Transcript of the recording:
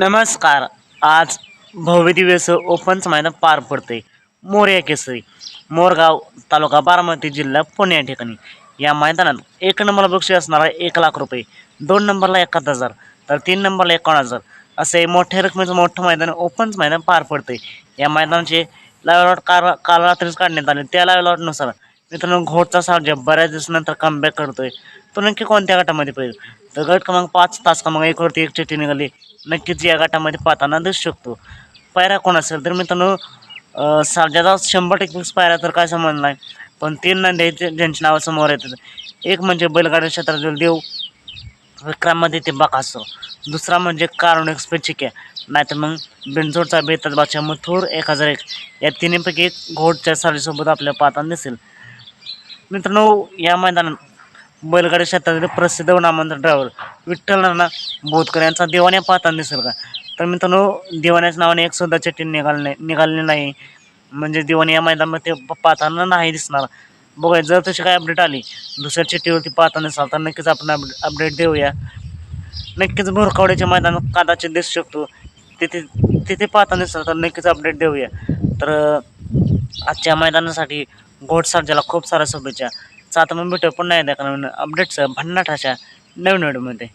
नमस्कार. आज भव्य दिवस ओपनचं मैदान पार पडते मोरया केसरी. मोरगाव तालुका बारामती जिल्हा पुणे या ठिकाणी. या मैदानात एक नंबरला बक्षीस असणार आहे एक लाख रुपये दोन नंबरला एकाहत्तर हजार तर तीन नंबरला एकावन्न हजार. असे मोठ्या रकमेचं मोठं मैदान ओपनच मैदान पार पडते या मैदानाचे लाईव्ह लॉट काल काल रात्रीच काढण्यात आले. त्या लाईव्ह लॉटनुसार मित्रांनो घोटचा सार्जा बऱ्याच दिवसानंतर कमबॅक करतोय. तो नक्की कोणत्या गटामध्ये पाहिजे तर गट क्रमांक पाच तास क्रमांक एकवरती एक चिठ्ठी निघाली. नक्कीच या गटामध्ये पाहताना दिसू शकतो. पायरा कोण असेल? तर मित्रांनो साध्याचा शंभर टक्के पायरा तर काय समज नाही. पण तीन नंदी ज्यांची नावं समोर येतात. एक म्हणजे बैलगाडी क्षेत्रातील देव विक्रममध्ये ते बकासो. दुसरा म्हणजे कारुण एक्सप्रेस चिक्या. नाहीतर मग बिनजोडचा बेतात बादशाह मथूर एक हजार एक. या तिन्हीपैकी एक घोटच्या साडीसोबत आपल्या पाहताना दिसेल. मित्रांनो या मैदानात बैलगाडी क्षेत्रातील प्रसिद्ध नामांतर ड्रायव्हर विठ्ठल नाना बोधकर यांचा दिवाण्या पाहताना दिसेल का? तर मित्रांनो दिवाण्याच्या नावाने एक सुद्धा चिठ्ठी निघाली नाही निघाली नाही. म्हणजे दिवाणी या मैदानामध्ये पाहताना नाही दिसणार. बघा जर तशी काय अपडेट आली दुसऱ्या चिठ्ठीवरती पाहताना नसाल तर नक्कीच आपण अपडेट देऊया. नक्कीच भोरकावड्याच्या मैदानात कदाचित दिसू शकतो. तिथे तिथे पाहताना दिसलं तर नक्कीच अपडेट देऊया. तर आजच्या मैदानासाठी घोडसारच्याला खूप साऱ्या शुभेच्छा. सात आता भेटू पुन्हा एकदा नवीन अपडेट्स भन्नाट अशा नवीन व्हिडिओमध्ये